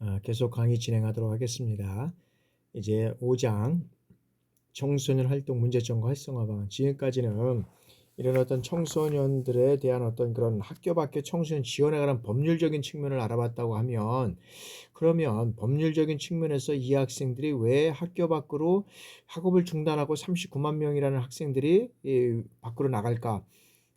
어, 계속 강의 진행하도록 하겠습니다. 이제 5장 청소년 활동 문제점과 활성화 방안. 지금까지는 이런 어떤 청소년들에 대한 어떤 그런 학교 밖의 청소년 지원에 관한 법률적인 측면을 알아봤다고 하면 그러면 법률적인 측면에서 이 학생들이 왜 학교 밖으로 학업을 중단하고 39만 명이라는 학생들이 이 밖으로 나갈까?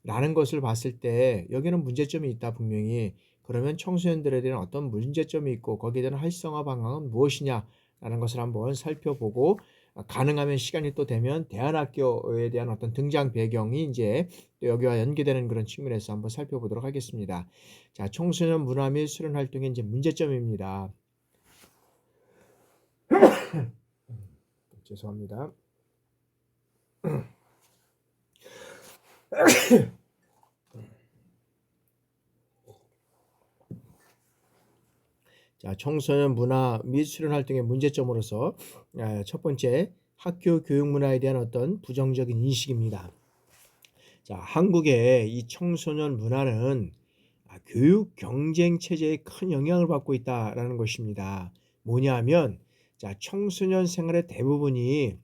라는 것을 봤을 때 여기는 문제점이 있다 분명히 그러면 청소년들에 대한 어떤 문제점이 있고 거기에 대한 활성화 방향은 무엇이냐라는 것을 한번 살펴보고 가능하면 시간이 또 되면 대안학교에 대한 어떤 등장 배경이 이제 또 여기와 연계되는 그런 측면에서 한번 살펴보도록 하겠습니다. 자, 청소년 문화 및 수련 활동의 이제 문제점입니다. 죄송합니다. 자, 청소년 문화 및 수련 활동의 문제점으로서 아, 첫 번째 학교 교육 문화에 대한 어떤 부정적인 인식입니다. 자, 한국의 이 청소년 문화는 아, 교육 경쟁 체제에 큰 영향을 받고 있다라는 것입니다. 뭐냐하면 자, 청소년 생활의 대부분이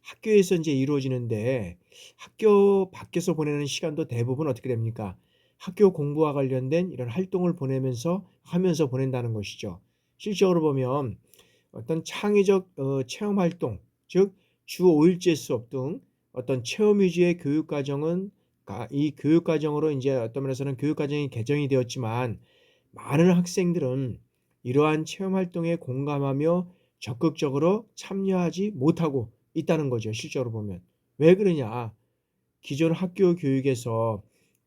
학교에서 이제 이루어지는데 학교 밖에서 보내는 시간도 대부분 어떻게 됩니까? 학교 공부와 관련된 이런 활동을 보내면서 하면서 보낸다는 것이죠. 실적으로 보면 어떤 창의적 어, 체험 활동, 즉 주 5일제 수업 등 어떤 체험 위주의 교육 과정은 이 교육 과정으로 이제 어떤 면에서는 교육 과정이 개정이 되었지만 많은 학생들은 이러한 체험 활동에 공감하며 적극적으로 참여하지 못하고 있다는 거죠. 실적으로 보면 왜 그러냐? 기존 학교 교육에서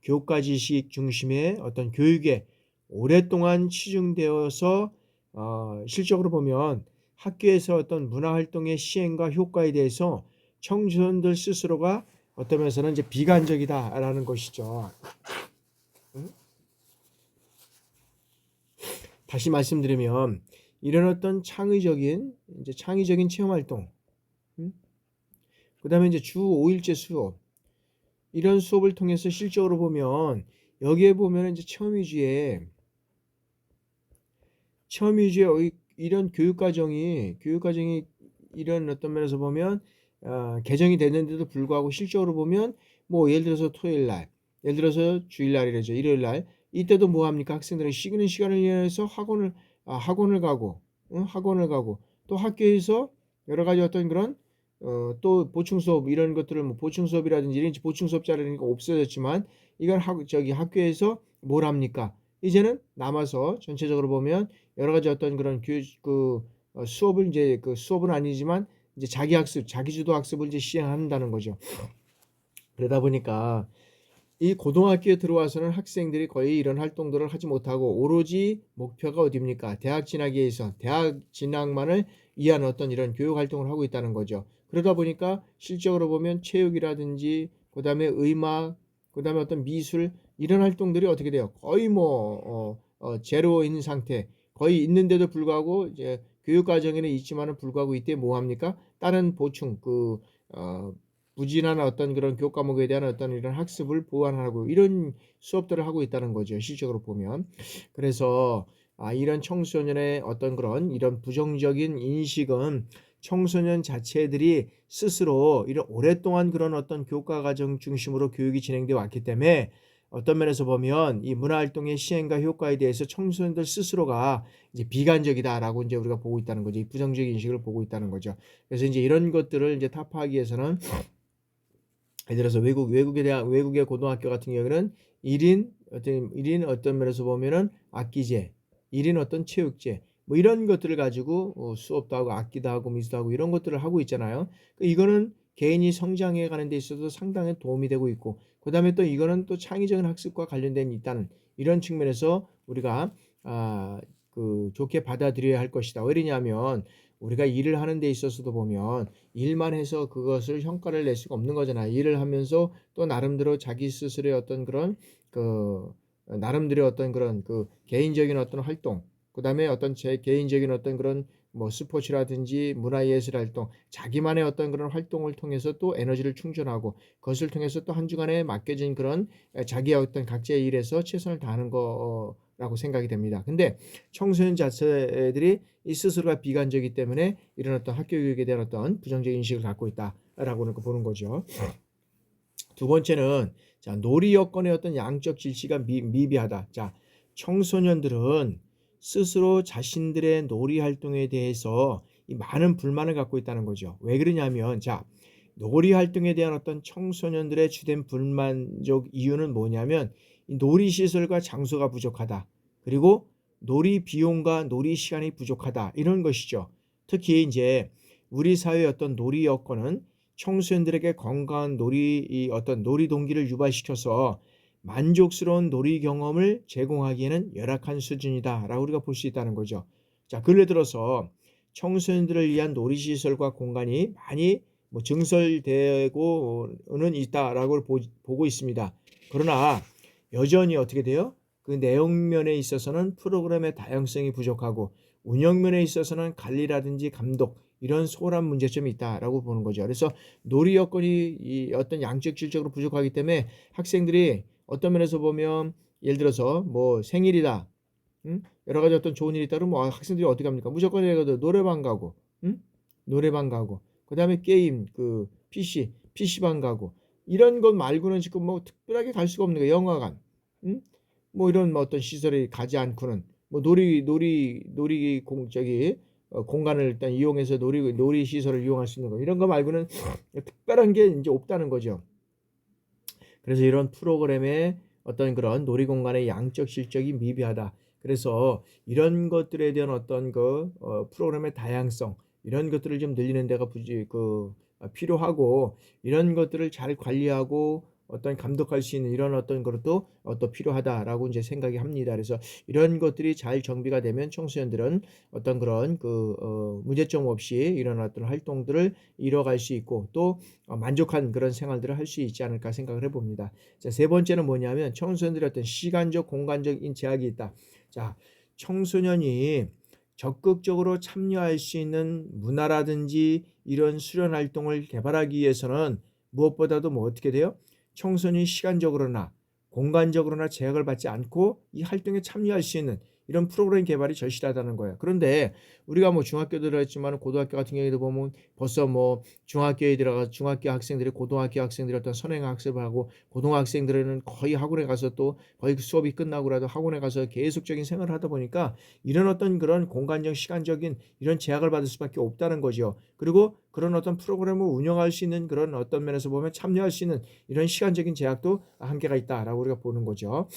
교과 지식 중심의 어떤 교육에 오랫동안 치중되어서 어, 실적으로 보면 학교에서 어떤 문화 활동의 시행과 효과에 대해서 청소년들 스스로가 어떤 면에서는 이제 비관적이다라는 것이죠. 응? 다시 말씀드리면 이런 어떤 창의적인 이제 창의적인 체험 활동, 응? 그다음에 이제 주 5일제 수업 이런 수업을 통해서 실적으로 보면 여기에 보면 이제 체험 위주의 체험 위주의 이런 교육 과정이 교육 과정이 이런 어떤 면에서 보면 어, 개정이 됐는데도 불구하고 실적으로 보면 뭐 예를 들어서 토요일 날, 예를 들어서 주일 날이라죠. 일요일 날 이때도 뭐 합니까? 학생들은 쉬는 시간을 이용해서 학원을 아, 학원을 가고 응? 학원을 가고 또 학교에서 여러 가지 어떤 그런 어, 또 보충 수업 이런 것들을 뭐 보충 수업이라든지 이런 보충 수업 자리니까 없어졌지만 이건 학 저기 학교에서 뭘 합니까? 이제는 남아서 전체적으로 보면 여러 가지 어떤 그런 교, 그 어, 수업을 이제 그 수업은 아니지만 이제 자기 학습, 자기 주도 학습을 이제 시행한다는 거죠. 그러다 보니까 이 고등학교에 들어와서는 학생들이 거의 이런 활동들을 하지 못하고 오로지 목표가 어디입니까? 대학 진학에 위해서 대학 진학만을 위한 어떤 이런 교육 활동을 하고 있다는 거죠. 그러다 보니까 실적으로 보면 체육이라든지 그다음에 의막, 그다음에 어떤 미술 이런 활동들이 어떻게 돼요? 거의 뭐 어, 어, 제로인 상태, 거의 있는데도 불구하고 이제 교육 과정에는 있지만은 불구하고 이때 뭐 합니까? 다른 보충 그 어, 부진한 어떤 그런 교육 과목에 대한 어떤 이런 학습을 보완하고 이런 수업들을 하고 있다는 거죠. 실적으로 보면. 그래서 아, 이런 청소년의 어떤 그런 이런 부정적인 인식은 청소년 자체들이 스스로 이런 오랫동안 그런 어떤 교과 과정 중심으로 교육이 진행되어 왔기 때문에 어떤 면에서 보면 이 문화 활동의 시행과 효과에 대해서 청소년들 스스로가 이제 비관적이다라고 이제 우리가 보고 있다는 거죠. 이 부정적인 인식을 보고 있다는 거죠. 그래서 이제 이런 것들을 이제 타파하기 위해서는 예를 들어서 외국 외국에 대한 외국의 고등학교 같은 경우에는 1인 어떤 1인 어떤 면에서 보면은 악기제, 1인 어떤 체육제 뭐 이런 것들을 가지고 어, 수업도 하고 악기도 하고 미술도 하고 이런 것들을 하고 있잖아요. 그 이거는 개인이 성장해 가는 데 있어서 상당히 도움이 되고 있고 그 다음에 또 이거는 또 창의적인 학습과 관련된 있다는 이런 측면에서 우리가 아, 그 좋게 받아들여야 할 것이다. 왜냐하면 우리가 일을 하는 데 있어서도 보면 일만 해서 그것을 성과를 낼 수가 없는 거잖아. 일을 하면서 또 나름대로 자기 스스로의 어떤 그런 그 나름대로 어떤 그런 그 개인적인 어떤 활동, 그 다음에 어떤 제 개인적인 어떤 그런 뭐 스포츠라든지 문화예술 활동, 자기만의 어떤 그런 활동을 통해서 또 에너지를 충전하고 그것을 통해서 또 한 주간에 맡겨진 그런 자기의 어떤 각자의 일에서 최선을 다하는 거 라고 생각이 됩니다. 근데 청소년 자체들이 이 스스로가 비관적이기 때문에 이런 어떤 학교 교육에 대한 어떤 부정적인 인식을 갖고 있다라고 보는 거죠. 두 번째는 자, 놀이 여건의 어떤 양적 질시가 미, 미비하다. 자, 청소년들은 스스로 자신들의 놀이 활동에 대해서 이 많은 불만을 갖고 있다는 거죠. 왜 그러냐면 자, 놀이 활동에 대한 어떤 청소년들의 주된 불만적 이유는 뭐냐면 이 놀이 시설과 장소가 부족하다. 그리고 놀이 비용과 놀이 시간이 부족하다. 이런 것이죠. 특히 이제 우리 사회의 어떤 놀이 여건은 청소년들에게 건강한 놀이 이 어떤 놀이 동기를 유발시켜서 만족스러운 놀이 경험을 제공하기에는 열악한 수준이다라고 우리가 볼 수 있다는 거죠. 자, 근래 들어서 청소년들을 위한 놀이 시설과 공간이 많이 뭐 증설되고는 있다라고 보고 있습니다. 그러나 여전히 어떻게 돼요? 그 내용면에 있어서는 프로그램의 다양성이 부족하고 운영면에 있어서는 관리라든지 감독 이런 소홀한 문제점이 있다라고 보는 거죠. 그래서 놀이 여건이 이 어떤 양적 질적으로 부족하기 때문에 학생들이 어떤 면에서 보면 예를 들어서 뭐 생일이다, 응? 여러 가지 어떤 좋은 일이 있다 그러면 뭐 학생들이 어떻게 합니까? 무조건 노래방 가고, 응? 노래방 가고, 그 다음에 게임, 그 PC, PC방 가고 이런 것 말고는 지금 뭐 특별하게 갈 수가 없는 거예요. 영화관, 응? 뭐 이런 뭐 어떤 시설이 가지 않고는 뭐 놀이 놀이 놀이 공 저기 어, 공간을 일단 이용해서 놀이 놀이 시설을 이용할 수 있는 거 이런 거 말고는 특별한 게 이제 없다는 거죠. 그래서 이런 프로그램의 어떤 그런 놀이 공간의 양적 실적이 미비하다. 그래서 이런 것들에 대한 어떤 그 어, 프로그램의 다양성 이런 것들을 좀 늘리는 데가 부지 그 필요하고 이런 것들을 잘 관리하고 어떤 감독할 수 있는 이런 어떤 것도 어, 필요하다라고 이제 생각이 합니다. 그래서 이런 것들이 잘 정비가 되면 청소년들은 어떤 그런 그 어, 문제점 없이 이런 어떤 활동들을 이뤄갈 수 있고 또 어, 만족한 그런 생활들을 할 수 있지 않을까 생각을 해봅니다. 자, 세 번째는 뭐냐면 청소년들의 어떤 시간적 공간적인 제약이 있다. 자, 청소년이 적극적으로 참여할 수 있는 문화라든지 이런 수련 활동을 개발하기 위해서는 무엇보다도 뭐 어떻게 돼요? 청소년이 시간적으로나 공간적으로나 제약을 받지 않고 이 활동에 참여할 수 있는 이런 프로그램 개발이 절실하다는 거예요. 그런데 우리가 뭐 중학교 들어있지만 고등학교 같은 경우에도 보면 벌써 뭐 중학교에 들어가 중학교 학생들이 고등학교 학생들이 어떤 선행 학습을 하고 고등학생들은 거의 학원에 가서 또 거의 그 수업이 끝나고라도 학원에 가서 계속적인 생활을 하다 보니까 이런 어떤 그런 공간적 시간적인 이런 제약을 받을 수밖에 없다는 거죠. 그리고 그런 어떤 프로그램을 운영할 수 있는 그런 어떤 면에서 보면 참여할 수 있는 이런 시간적인 제약도 한계가 있다라고 우리가 보는 거죠.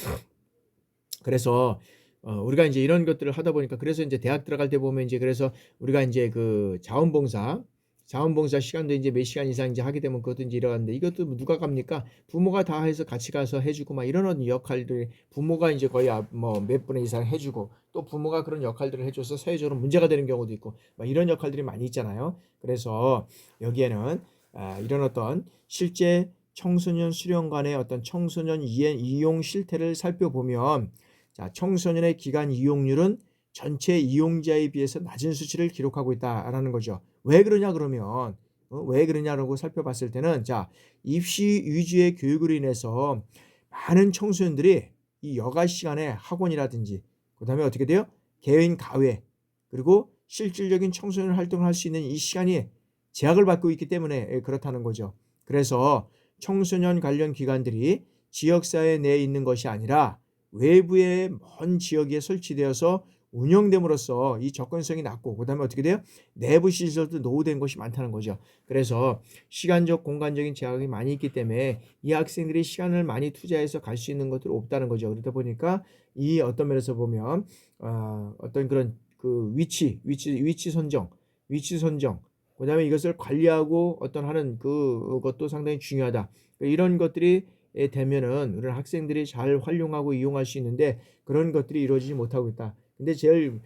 그래서 어, 우리가 이제 이런 것들을 하다 보니까 그래서 이제 대학 들어갈 때 보면 이제 그래서 우리가 이제 그 자원봉사 자원봉사 시간도 이제 몇 시간 이상 이제 하게 되면 그것도 이제 일어나는데 이것도 뭐 누가 갑니까? 부모가 다 해서 같이 가서 해주고 막 이런 역할들이 부모가 이제 거의 아, 뭐몇 분의 이상 해주고 또 부모가 그런 역할들을 해줘서 사회적으로 문제가 되는 경우도 있고 막 이런 역할들이 많이 있잖아요. 그래서 여기에는 아, 이런 어떤 실제 청소년 수련관의 어떤 청소년 이용 실태를 살펴보면 자, 청소년의 기간 이용률은 전체 이용자에 비해서 낮은 수치를 기록하고 있다라는 거죠. 왜 그러냐 그러면 어, 왜 그러냐라고 살펴봤을 때는 자 입시 위주의 교육으로 인해서 많은 청소년들이 이 여가 시간에 학원이라든지 그다음에 어떻게 돼요? 개인 가회 그리고 실질적인 청소년 활동을 할 수 있는 이 시간이 제약을 받고 있기 때문에 예, 그렇다는 거죠. 그래서 청소년 관련 기관들이 지역사회 내에 있는 것이 아니라 외부의 먼 지역에 설치되어서 운영됨으로써 이 접근성이 낮고 그다음에 어떻게 돼요? 내부 시설도 노후된 것이 많다는 거죠. 그래서 시간적 공간적인 제약이 많이 있기 때문에 이 학생들이 시간을 많이 투자해서 갈 수 있는 것들이 없다는 거죠. 그러다 보니까 이 어떤 면에서 보면 어, 어떤 그런 그 위치 위치 위치 선정 위치 선정 그다음에 이것을 관리하고 어떤 하는 그것도 상당히 중요하다. 이런 것들이 되면은 우리 학생들이 잘 활용하고 이용할 수 있는데 그런 것들이 이루어지지 못하고 있다. 근데 제일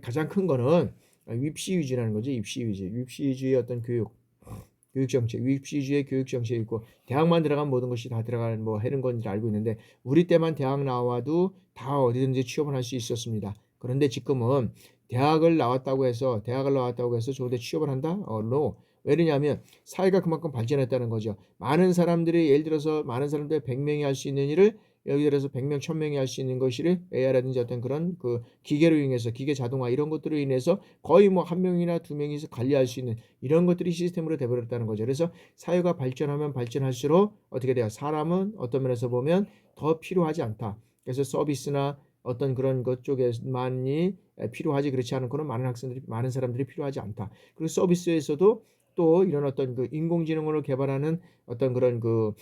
가장 큰 거는 입시 위주라는 거죠. 입시 위주. 입시 위주의 어떤 교육 교육 정책, 입시 위주의 교육 정책이 있고 대학만 들어간 모든 것이 다 들어가는 뭐 하는 건지 알고 있는데 우리 때만 대학 나와도 다 어디든지 취업을 할 수 있었습니다. 그런데 지금은 대학을 나왔다고 해서 대학을 나왔다고 해서 좋은데 취업을 한다? 어, no. 왜냐하면 사회가 그만큼 발전했다는 거죠. 많은 사람들이 예를 들어서 많은 사람들이 100명이 할 수 있는 일을 여기 들어서 100명, 1000명이 할 수 있는 것이 AI라든지 어떤 그런 그 기계로 인해서 기계 자동화 이런 것들로 인해서 거의 뭐 한 명이나 두 명이서 관리할 수 있는 이런 것들이 시스템으로 돼버렸다는 거죠. 그래서 사회가 발전하면 발전할수록 어떻게 돼요? 사람은 어떤 면에서 보면 더 필요하지 않다. 그래서 서비스나 어떤 그런 것 쪽에만이 필요하지 그렇지 않은 거는 많은 학생들이 많은 사람들이 필요하지 않다. 그리고 서비스에서도 또 이런 어떤 그 인공지능으로 개발하는 어떤 그런 그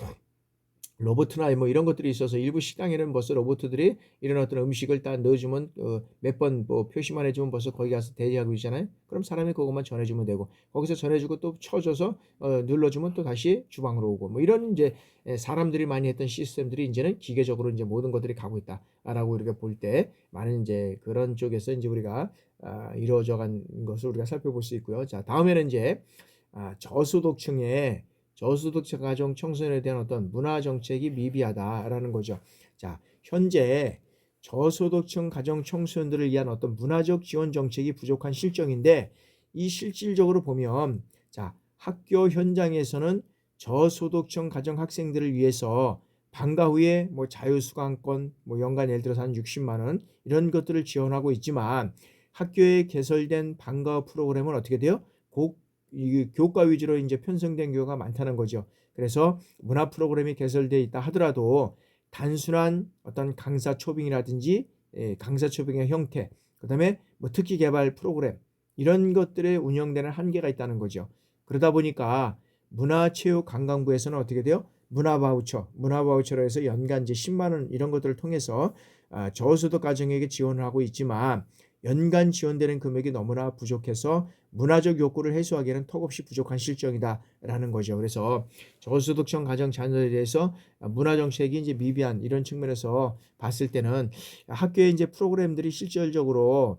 로보트나 뭐 이런 것들이 있어서 일부 식당에는 벌써 로보트들이 이런 어떤 음식을 딱 넣어주면 어, 몇번 뭐 표시만 해주면 벌써 거기 가서 대기하고 있잖아요. 그럼 사람이 그것만 전해주면 되고 거기서 전해주고 또 쳐줘서 어, 눌러주면 또 다시 주방으로 오고 뭐 이런 이제 사람들이 많이 했던 시스템들이 이제는 기계적으로 이제 모든 것들이 가고 있다라고 우리가 볼때 많은 이제 그런 쪽에서 이제 우리가 아, 이루어져간 것을 우리가 살펴볼 수 있고요. 자 다음에는 이제 아, 저소득층의 저소득층 가정 청소년에 대한 어떤 문화 정책이 미비하다라는 거죠. 자, 현재 저소득층 가정 청소년들을 위한 어떤 문화적 지원 정책이 부족한 실정인데 이 실질적으로 보면 자, 학교 현장에서는 저소득층 가정 학생들을 위해서 방과 후에 뭐 자유수강권 뭐 연간 예를 들어서 한 60만 원 이런 것들을 지원하고 있지만 학교에 개설된 방과 프로그램은 어떻게 돼요? 곡 이 교과 위주로 이제 편성된 교육가 많다는 거죠. 그래서 문화 프로그램이 개설되어 있다 하더라도 단순한 어떤 강사 초빙이라든지 예, 강사 초빙의 형태, 그다음에 뭐 특기 개발 프로그램 이런 것들에 운영되는 한계가 있다는 거죠. 그러다 보니까 문화체육관광부에서는 어떻게 돼요? 문화 바우처, 문화 바우처로 해서 연간 이제 10만 원 이런 것들을 통해서 아, 저소득 가정에게 지원을 하고 있지만 연간 지원되는 금액이 너무나 부족해서 문화적 욕구를 해소하기에는 턱없이 부족한 실정이다라는 거죠. 그래서 저소득층 가정 자녀에 대해서 문화 정책이 이제 미비한 이런 측면에서 봤을 때는 학교에 이제 프로그램들이 실질적으로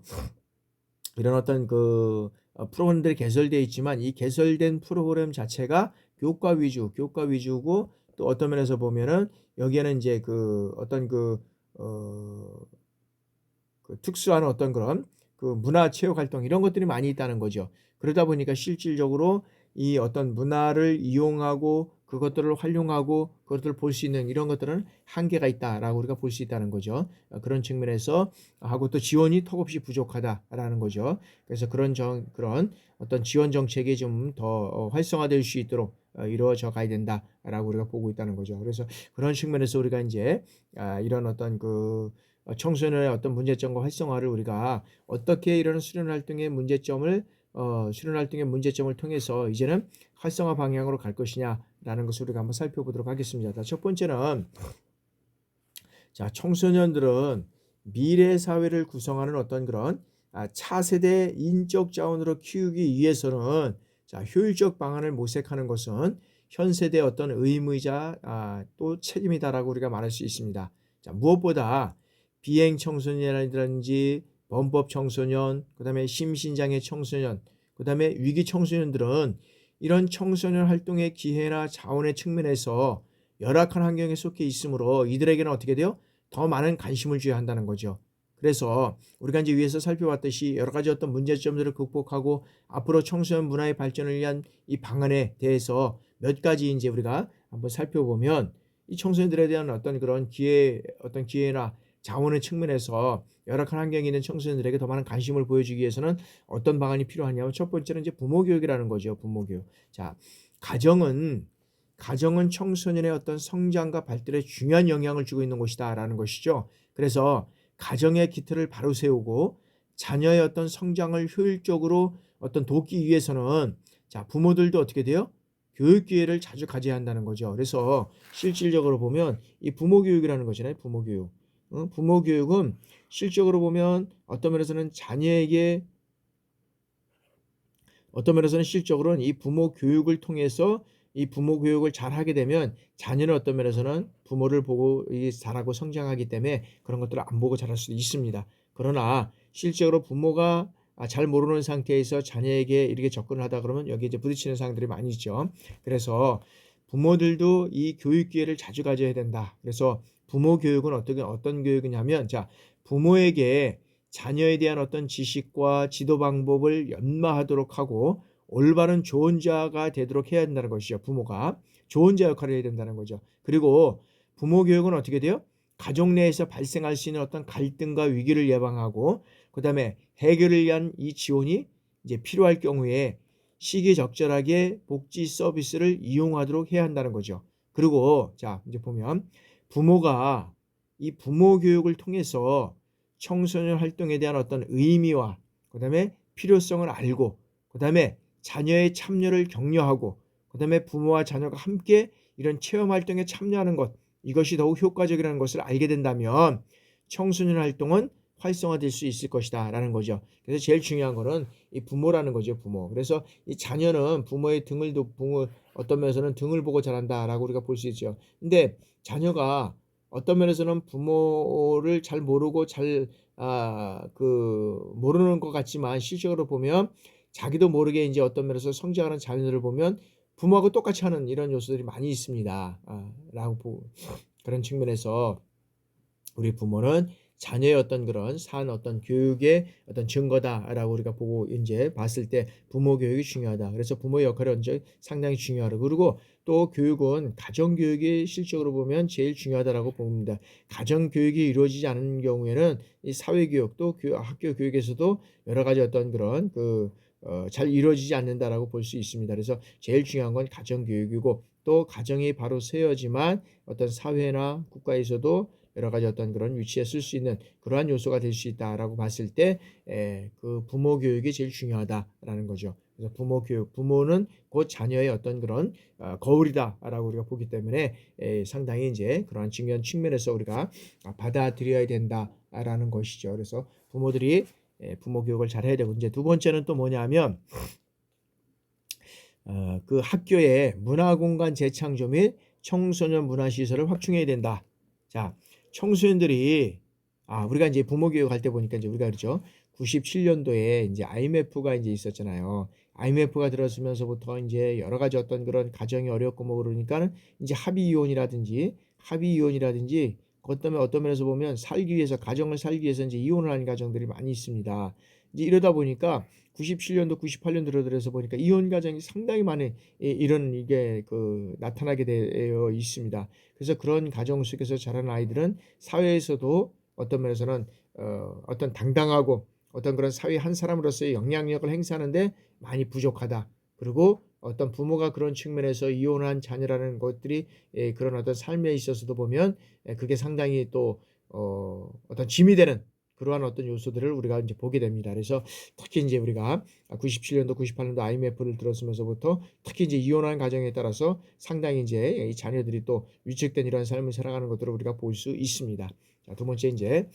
이런 어떤 그 프로그램들이 개설되어 있지만 이 개설된 프로그램 자체가 교과 위주, 교과 위주고 또 어떤 면에서 보면은 여기에는 이제 그 어떤 그, 어, 그 특수한 어떤 그런 그 문화 체육 활동 이런 것들이 많이 있다는 거죠. 그러다 보니까 실질적으로 이 어떤 문화를 이용하고 그것들을 활용하고 그것들을 볼 수 있는 이런 것들은 한계가 있다라고 우리가 볼 수 있다는 거죠. 그런 측면에서 하고 또 지원이 턱없이 부족하다라는 거죠. 그래서 그런 정 그런 어떤 지원 정책이 좀 더 활성화될 수 있도록 어, 이루어져 가야 된다라고 우리가 보고 있다는 거죠. 그래서 그런 측면에서 우리가 이제 아, 이런 어떤 그 어, 청소년의 어떤 문제점과 활성화를 우리가 어떻게 이런 수련 활동의 문제점을 어, 수련 활동의 문제점을 통해서 이제는 활성화 방향으로 갈 것이냐라는 것을 우리가 한번 살펴보도록 하겠습니다. 첫 번째는 자 청소년들은 미래 사회를 구성하는 어떤 그런 아, 차세대 인적 자원으로 키우기 위해서는 자 효율적 방안을 모색하는 것은 현 세대의 어떤 의무이자 아, 또 책임이다라고 우리가 말할 수 있습니다. 자 무엇보다 비행 청소년이라든지 범법 청소년, 그 다음에 심신장애 청소년, 그 다음에 위기 청소년들은 이런 청소년 활동의 기회나 자원의 측면에서 열악한 환경에 속해 있으므로 이들에게는 어떻게 돼요? 더 많은 관심을 줘야 한다는 거죠. 그래서 우리가 이제 위에서 살펴봤듯이 여러 가지 어떤 문제점들을 극복하고 앞으로 청소년 문화의 발전을 위한 이 방안에 대해서 몇 가지 이제 우리가 한번 살펴보면 이 청소년들에 대한 어떤 그런 기회, 어떤 기회나 자원의 측면에서 열악한 환경에 있는 청소년들에게 더 많은 관심을 보여주기 위해서는 어떤 방안이 필요하냐면 첫 번째는 이제 부모 교육이라는 거죠. 부모 교육. 자, 가정은 가정은 청소년의 어떤 성장과 발달에 중요한 영향을 주고 있는 곳이다라는 것이죠. 그래서 가정의 기틀을 바로 세우고 자녀의 어떤 성장을 효율적으로 어떤 돕기 위해서는 자, 부모들도 어떻게 돼요? 교육 기회를 자주 가져야 한다는 거죠. 그래서 실질적으로 보면 이 부모 교육이라는 거잖아요. 부모 교육. 부모 교육은 실적으로 보면 어떤 면에서는 자녀에게 어떤 면에서는 실적으로는 이 부모 교육을 통해서 이 부모 교육을 잘 하게 되면 자녀는 어떤 면에서는 부모를 보고 잘하고 성장하기 때문에 그런 것들을 안 보고 자랄 수도 있습니다. 그러나 실적으로 부모가 잘 모르는 상태에서 자녀에게 이렇게 접근을 하다 그러면 여기 이제 부딪히는 상황들이 많이 있죠. 그래서 부모들도 이 교육 기회를 자주 가져야 된다. 그래서 부모 교육은 어떻게 어떤 교육이냐면 자 부모에게 자녀에 대한 어떤 지식과 지도 방법을 연마하도록 하고 올바른 좋은 자가 되도록 해야 된다는 것이죠. 부모가 좋은 자 역할을 해야 된다는 거죠. 그리고 부모 교육은 어떻게 돼요? 가족 내에서 발생할 수 있는 어떤 갈등과 위기를 예방하고 그다음에 해결을 위한 이 지원이 이제 필요할 경우에 시기적절하게 복지 서비스를 이용하도록 해야 한다는 거죠. 그리고 자 이제 보면 부모가 이 부모 교육을 통해서 청소년 활동에 대한 어떤 의미와 그다음에 필요성을 알고 그다음에 자녀의 참여를 격려하고 그다음에 부모와 자녀가 함께 이런 체험 활동에 참여하는 것 이것이 더욱 효과적이라는 것을 알게 된다면 청소년 활동은 활성화될 수 있을 것이다 라는 거죠. 그래서 제일 중요한 거는 이 부모라는 거죠, 부모. 그래서 이 자녀는 부모의 등을 도 부모 어떤 면에서는 등을 보고 자란다 라고 우리가 볼 수 있죠. 근데 자녀가 어떤 면에서는 부모를 잘 모르고 잘 아 그 모르는 것 같지만 실적으로 보면 자기도 모르게 이제 어떤 면에서 성장하는 자녀들을 보면 부모하고 똑같이 하는 이런 요소들이 많이 있습니다. 아, 라고 그런 측면에서 우리 부모는 자녀의 어떤 그런 산 어떤 교육의 어떤 증거다라고 우리가 보고 이제 봤을 때 부모 교육이 중요하다. 그래서 부모의 역할이 언제 상당히 중요하다. 그리고 또 교육은 가정 교육이 실적으로 보면 제일 중요하다라고 봅니다. 가정 교육이 이루어지지 않은 경우에는 이 사회 교육 또 학교 교육에서도 여러 가지 어떤 그런 그 어, 잘 이루어지지 않는다라고 볼 수 있습니다. 그래서 제일 중요한 건 가정 교육이고 또 가정이 바로 세워지만 어떤 사회나 국가에서도 여러 가지 어떤 그런 위치에 쓸 수 있는 그러한 요소가 될 수 있다라고 봤을 때 그 부모 교육이 제일 중요하다라는 거죠. 그래서 부모 교육, 부모는 곧 자녀의 어떤 그런 어, 거울이다라고 우리가 보기 때문에 에, 상당히 이제 그러한 측면 측면에서 우리가 받아들여야 된다라는 것이죠. 그래서 부모들이 에, 부모 교육을 잘 해야 되고 이제 두 번째는 또 뭐냐면 어, 그 학교의 문화공간 재창조 및 청소년 문화시설을 확충해야 된다. 자, 청소년들이 아 우리가 이제 부모 교육 할 때 보니까 이제 우리가 그렇죠. 97년도에 이제 IMF가 이제 있었잖아요. IMF가 들어서면서부터 이제 여러 가지 어떤 그런 가정이 어렵고 뭐 그러니까는 이제 합의 이혼이라든지 합의 이혼이라든지 그것 때문에 어떤 면에서 보면 살기 위해서 가정을 살기 위해서 이제 이혼을 하는 가정들이 많이 있습니다. 이제 이러다 보니까 97년도 98년 들어들어서 보니까 이혼 가정이 상당히 많은 이런 이게 그 나타나게 되어 있습니다. 그래서 그런 가정 속에서 자라는 아이들은 사회에서도 어떤 면에서는 어, 어떤 당당하고 어떤 그런 사회 한 사람으로서의 영향력을 행사하는데 많이 부족하다. 그리고 어떤 부모가 그런 측면에서 이혼한 자녀라는 것들이 예, 그런 어떤 삶에 있어서도 보면 예, 그게 상당히 또 어, 어떤 짐이 되는 그러한 어떤 요소들을 우리가 이제 보게 됩니다. 그래서 특히 이제 우리가 97년도, 98년도 IMF를 들었으면서부터 특히 이제 이혼한 가정에 따라서 상당히 이제 이 자녀들이 또 위축된 이러한 삶을 살아가는 것들을 우리가 볼 수 있습니다. 자, 두 번째 이제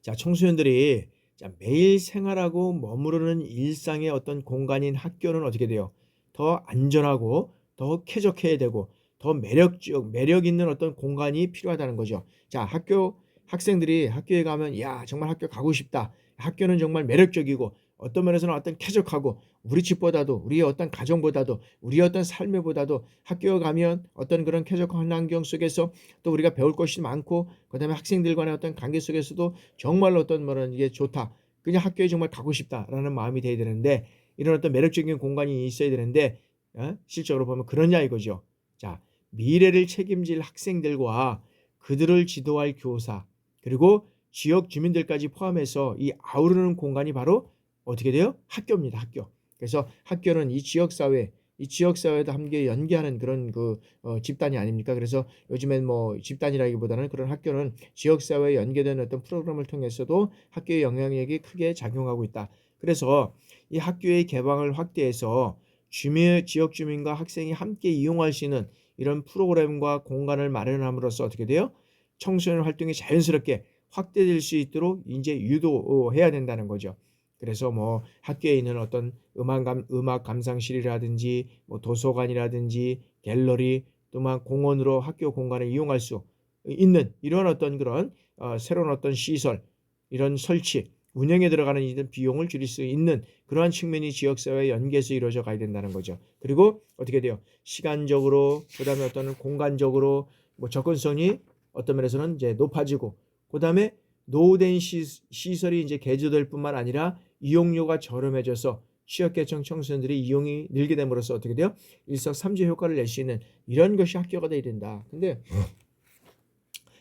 자, 청소년들이 자, 매일 생활하고 머무르는 일상의 어떤 공간인 학교는 어떻게 돼요? 더 안전하고 더 쾌적해야 되고 더 매력적 매력 있는 어떤 공간이 필요하다는 거죠. 자, 학교 학생들이 학교에 가면 야 정말 학교 가고 싶다. 학교는 정말 매력적이고 어떤 면에서는 어떤 쾌적하고 우리 집보다도 우리의 어떤 가정보다도 우리의 어떤 삶에보다도 학교에 가면 어떤 그런 쾌적한 환경 속에서 또 우리가 배울 것이 많고 그다음에 학생들 간의 어떤 관계 속에서도 정말 어떤 뭐는 이게 좋다. 그냥 학교에 정말 가고 싶다라는 마음이 돼야 되는데 이런 어떤 매력적인 공간이 있어야 되는데 어? 실적으로 보면 그러냐 이거죠. 자 미래를 책임질 학생들과 그들을 지도할 교사 그리고 지역 주민들까지 포함해서 이 아우르는 공간이 바로 어떻게 돼요? 학교입니다. 학교. 그래서 학교는 이 지역 사회, 이 지역 사회도 함께 연계하는 그런 그 어, 집단이 아닙니까? 그래서 요즘엔 뭐 집단이라기보다는 그런 학교는 지역 사회에 연계된 어떤 프로그램을 통해서도 학교의 영향력이 크게 작용하고 있다. 그래서 이 학교의 개방을 확대해서 주민 지역 주민과 학생이 함께 이용할 수 있는 이런 프로그램과 공간을 마련함으로써 어떻게 돼요? 청소년 활동이 자연스럽게 확대될 수 있도록 이제 유도해야 된다는 거죠. 그래서 뭐 학교에 있는 어떤 음악 감 음악 감상실이라든지 뭐 도서관이라든지 갤러리 또만 공원으로 학교 공간을 이용할 수 있는 이런 어떤 그런 어, 새로운 어떤 시설 이런 설치 운영에 들어가는 이런 비용을 줄일 수 있는 그러한 측면이 지역사회 연계해서 이루어져 가야 된다는 거죠. 그리고 어떻게 돼요? 시간적으로 그다음에 어떤 공간적으로 뭐 접근성이 어떤 면에서는 이제 높아지고 그다음에 노후된 시, 시설이 이제 개조될 뿐만 아니라 이용료가 저렴해져서 취약계층 청소년들이 이용이 늘게 됨으로써 어떻게 돼요? 일석삼조 효과를 낼 수 있는 이런 것이 학교가 돼야 된다. 근데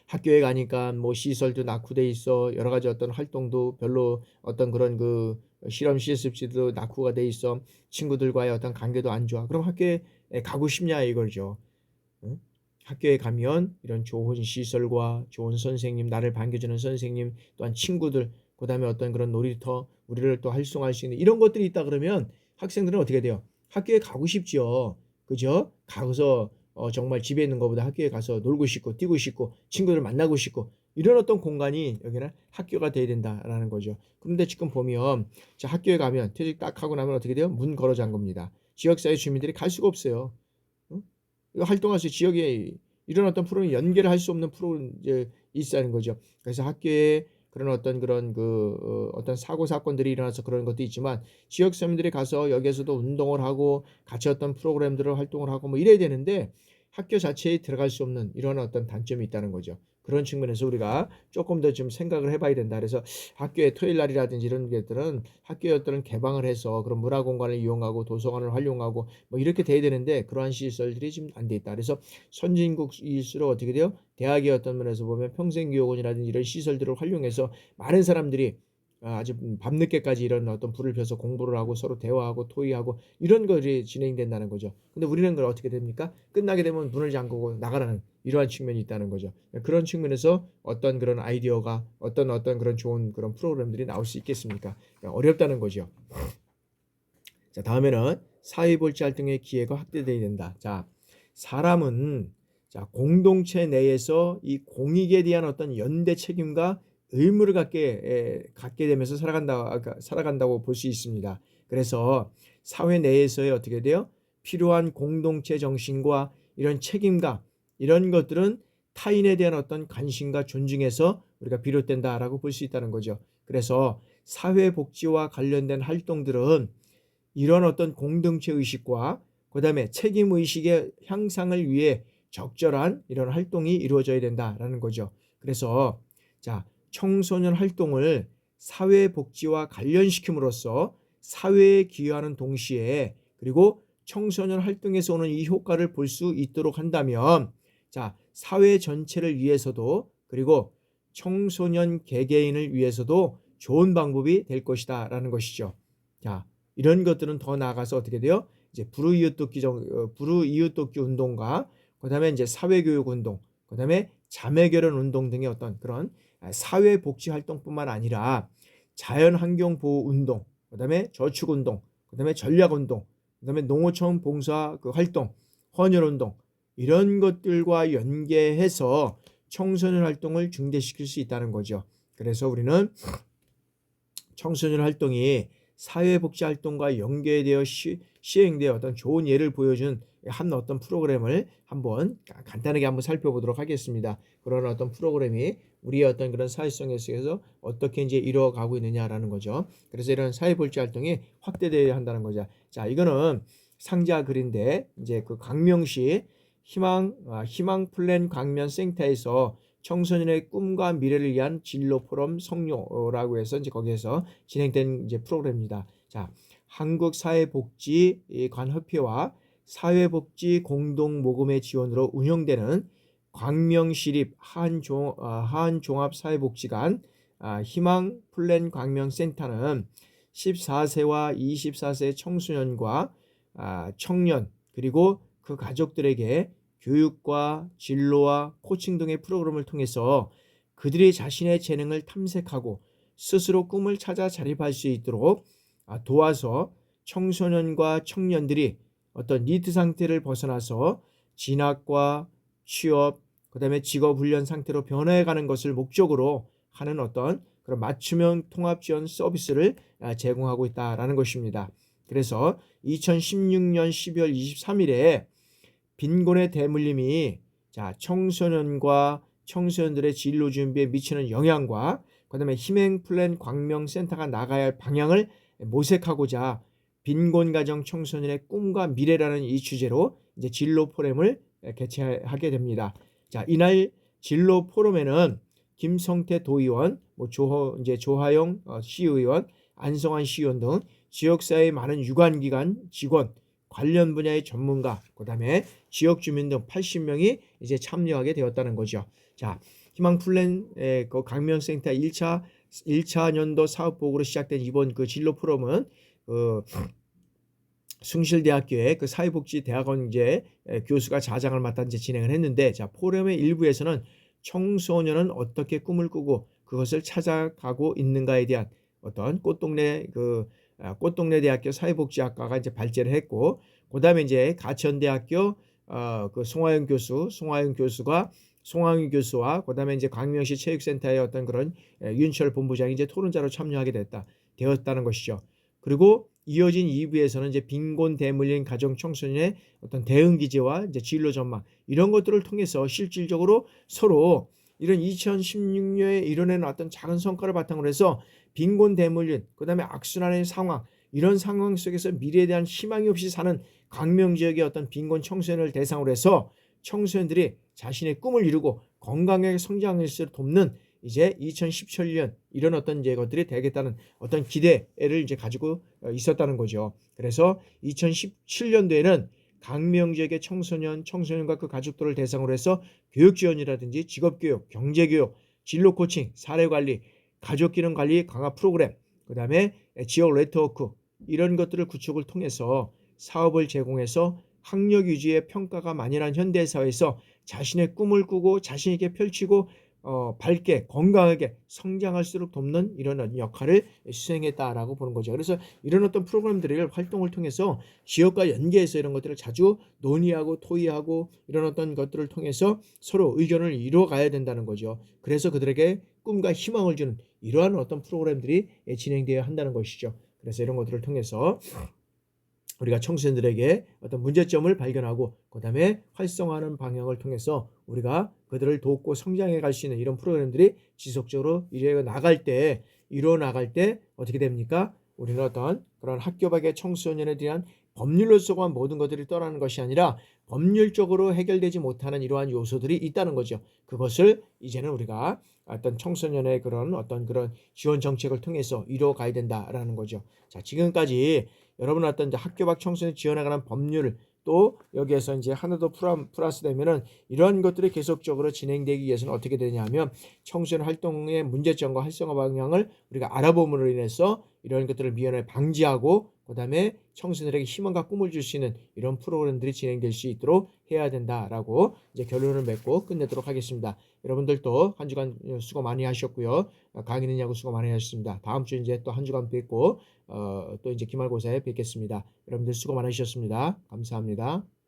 학교에 가니까 뭐 시설도 낙후돼 있어 여러 가지 어떤 활동도 별로 어떤 그런 그 실험 실습지도 낙후가 돼 있어 친구들과의 어떤 관계도 안 좋아 그럼 학교에 가고 싶냐 이거죠 응? 학교에 가면 이런 좋은 시설과 좋은 선생님 나를 반겨주는 선생님 또한 친구들 그 다음에 어떤 그런 놀이터 우리를 또 활성화할 수 있는 이런 것들이 있다 그러면 학생들은 어떻게 돼요 학교에 가고 싶죠 그죠 가서 어, 정말 집에 있는 것보다 학교에 가서 놀고 싶고 뛰고 싶고 친구들 만나고 싶고 이런 어떤 공간이 여기는 학교가 돼야 된다라는 거죠. 그런데 지금 보면 자 학교에 가면 퇴직 딱 하고 나면 어떻게 돼요? 문 걸어 잠 겁니다. 지역사회 주민들이 갈 수가 없어요. 응? 이거 활동할 수 지역에 어떤 프로그램 연결을 할수 없는 프로그램 이제 있다는 거죠. 그래서 학교에 그런 어떤 그런 그 어, 떤 사고 사건들이 일어나서 그런 것도 있지만 지역 사람들이 가서 여기에서도 운동을 하고 같이 어떤 프로그램들을 활동을 하고 뭐 이래야 되는데 학교 자체에 들어갈 수 없는 이런 어떤 단점이 있다는 거죠. 그런 측면에서 우리가 조금 더 좀 생각을 해봐야 된다. 그래서 학교의 토요일 날이라든지 이런 것들은 어떤 개방을 해서 그런 문화 공간을 이용하고 도서관을 활용하고 뭐 이렇게 돼야 되는데 그러한 시설들이 지금 안 돼 있다. 그래서 선진국일수록 어떻게 돼요? 대학의 어떤 면에서 보면 평생교육원이라든지 이런 시설들을 활용해서 많은 사람들이 아, 아주 밤늦게까지 이런 어떤 불을 펴서 공부를 하고 서로 대화하고 토의하고 이런 것이 진행된다는 거죠. 근데 우리는 그걸 어떻게 됩니까? 끝나게 되면 문을 잠그고 나가라는 이러한 측면이 있다는 거죠. 그런 측면에서 어떤 그런 아이디어가 어떤 어떤 그런 좋은 그런 프로그램들이 나올 수 있겠습니까? 어렵다는 거죠. 자, 다음에는 사회복지 활동의 기회가 확대되어야 된다. 자, 사람은 자, 공동체 내에서 이 공익에 대한 어떤 연대 책임과 의무를 갖게 에, 갖게 되면서 살아간다 살아간다고 볼 수 있습니다. 그래서 사회 내에서의 어떻게 돼요? 필요한 공동체 정신과 이런 책임감 이런 것들은 타인에 대한 어떤 관심과 존중에서 우리가 비롯된다라고 볼 수 있다는 거죠. 그래서 사회 복지와 관련된 활동들은 이런 어떤 공동체 의식과 그다음에 책임 의식의 향상을 위해 적절한 이런 활동이 이루어져야 된다라는 거죠. 그래서 자, 청소년 활동을 사회 복지와 관련시킴으로써 사회에 기여하는 동시에 그리고 청소년 활동에서 오는 이 효과를 볼 수 있도록 한다면 자, 사회 전체를 위해서도 그리고 청소년 개개인을 위해서도 좋은 방법이 될 것이다라는 것이죠. 자, 이런 것들은 더 나아가서 어떻게 돼요? 이제 불우이웃돕기 정 어, 불우이웃돕기 운동과 그다음에 이제 사회 교육 운동, 그다음에 자매결연 운동 등의 어떤 그런 사회 복지 활동뿐만 아니라 자연 환경 보호 운동, 그다음에 저축 운동, 그다음에 전략 운동, 그다음에 농어촌 봉사 그 활동, 헌혈 운동 이런 것들과 연계해서 청소년 활동을 증대시킬 수 있다는 거죠. 그래서 우리는 청소년 활동이 사회복지 활동과 연계되어 시, 시행되어 어떤 좋은 예를 보여준 한 어떤 프로그램을 한번 간단하게 한번 살펴보도록 하겠습니다. 그런 어떤 프로그램이 우리의 어떤 그런 사회성 에서 어떻게 이제 이루어가고 있느냐라는 거죠. 그래서 이런 사회복지 활동이 확대되어야 한다는 거죠. 자, 이거는 상자 글인데 이제 그 강명시 희망 아, 희망 플랜 강면 센터에서 청소년의 꿈과 미래를 위한 진로 포럼 성료라고 해서 이제 거기에서 진행된 이제 프로그램입니다. 자, 한국 사회복지 관협회와 사회복지 공동 모금의 지원으로 운영되는 광명시립 한종 아, 한종합 사회복지관 아, 희망 플랜 광명센터는 14세와 24세 청소년과 청년 그리고 그 가족들에게 교육과 진로와 코칭 등의 프로그램을 통해서 그들이 자신의 재능을 탐색하고 스스로 꿈을 찾아 자립할 수 있도록 아, 도와서 청소년과 청년들이 어떤 니트 상태를 벗어나서 진학과 취업, 그 다음에 직업 훈련 상태로 변화해가는 것을 목적으로 하는 어떤 그런 맞춤형 통합 지원 서비스를 아, 제공하고 있다라는 것입니다. 그래서 2016년 12월 23일에 빈곤의 대물림이 자 청소년과 청소년들의 진로 준비에 미치는 영향과 그다음에 희맹 플랜 광명 센터가 나가야 할 방향을 모색하고자 빈곤 가정 청소년의 꿈과 미래라는 이 주제로 이제 진로 포럼을 개최하게 됩니다. 자 이날 진로 포럼에는 김성태 도의원, 뭐조 이제 조하영 어, 시의원, 안성환 시의원 등 지역사회 많은 유관기관 직원 관련 분야의 전문가, 그 다음에 지역 주민 등 80명이 이제 참여하게 되었다는 거죠. 자, 희망 플랜의 그 강명센터 1차 1차 년도 사업 보고로 시작된 이번 그 진로 프로그램은 그 숭실대학교의 그 사회복지대학원제 교수가 자장을 맡아 이제 진행을 했는데 자 포럼의 일부에서는 청소년은 어떻게 꿈을 꾸고 그것을 찾아가고 있는가에 대한 어떤 꽃동네 그 아, 꽃동네 대학교 사회복지학과가 이제 발제를 했고 그다음에 이제 가천대학교 어, 그 송하영 교수 송하영 교수가 송하영 교수와 그다음에 이제 광명시 체육센터의 어떤 그런 윤철 본부장이 이제 토론자로 참여하게 됐다 되었다는 것이죠. 그리고 이어진 2부에서는 이제 빈곤 대물림 가정 청소년의 어떤 대응 기제와 이제 진로 전망 이런 것들을 통해서 실질적으로 서로 이런 2016년에 이뤄낸 어떤 작은 성과를 바탕으로 해서 빈곤 대물림 그다음에 악순환의 상황 이런 상황 속에서 미래에 대한 희망이 없이 사는 강명 지역의 어떤 빈곤 청소년을 대상으로 해서 청소년들이 자신의 꿈을 이루고 건강하게 성장할 수 돕는 이제 2017년 이런 어떤 이제 것들이 되겠다는 어떤 기대를 이제 가지고 있었다는 거죠. 그래서 2017년도에는 강명 지역의 청소년, 청소년과 그 가족들을 대상으로 해서 교육 지원이라든지 직업 교육, 경제 교육, 진로 코칭, 사례 관리, 가족 기능 관리 강화 프로그램, 그 다음에 지역 네트워크 이런 것들을 구축을 통해서 사업을 제공해서 학력 유지의 평가가 만연한 현대 사회에서 자신의 꿈을 꾸고 자신 있게 펼치고 어, 밝게 건강하게 성장할수록 돕는 이런 역할을 수행했다라고 보는 거죠. 그래서 이런 어떤 프로그램들을 활동을 통해서 지역과 연계해서 이런 것들을 자주 논의하고 토의하고 이런 어떤 것들을 통해서 서로 의견을 이루어가야 된다는 거죠. 그래서 그들에게 꿈과 희망을 주는 이러한 어떤 프로그램들이 진행되어야 한다는 것이죠. 그래서 이런 것들을 통해서 우리가 청소년들에게 어떤 문제점을 발견하고 그다음에 활성화하는 방향을 통해서 우리가 그들을 돕고 성장해 갈 수 있는 이런 프로그램들이 지속적으로 이루어 나갈 때 이루어 나갈 때 어떻게 됩니까? 우리는 어떤 그런 학교 밖의 청소년에 대한 법률로서만 모든 것들이 떠나는 것이 아니라 법률적으로 해결되지 못하는 이러한 요소들이 있다는 거죠. 그것을 이제는 우리가 어떤 청소년의 그런 어떤 그런 지원 정책을 통해서 이루어 가야 된다라는 거죠. 자, 지금까지 여러분 어떤 학교 밖 청소년 지원에 관한 법률 또 여기에서 이제 하나 더 플러스 되면은 이러한 것들이 계속적으로 진행되기 위해서는 어떻게 되냐면 청소년 활동의 문제점과 활성화 방향을 우리가 알아봄으로 인해서 이런 것들을 미연에 방지하고 그다음에 청소년들에게 희망과 꿈을 줄 수 있는 이런 프로그램들이 진행될 수 있도록 해야 된다라고 이제 결론을 맺고 끝내도록 하겠습니다. 여러분들도 한 주간 수고 많이 하셨고요. 강의는 야구 수고 많이 하셨습니다. 다음 주 이제 또 한 주간 뵙고 어, 또 이제 기말고사에 뵙겠습니다. 여러분들 수고 많으셨습니다. 감사합니다.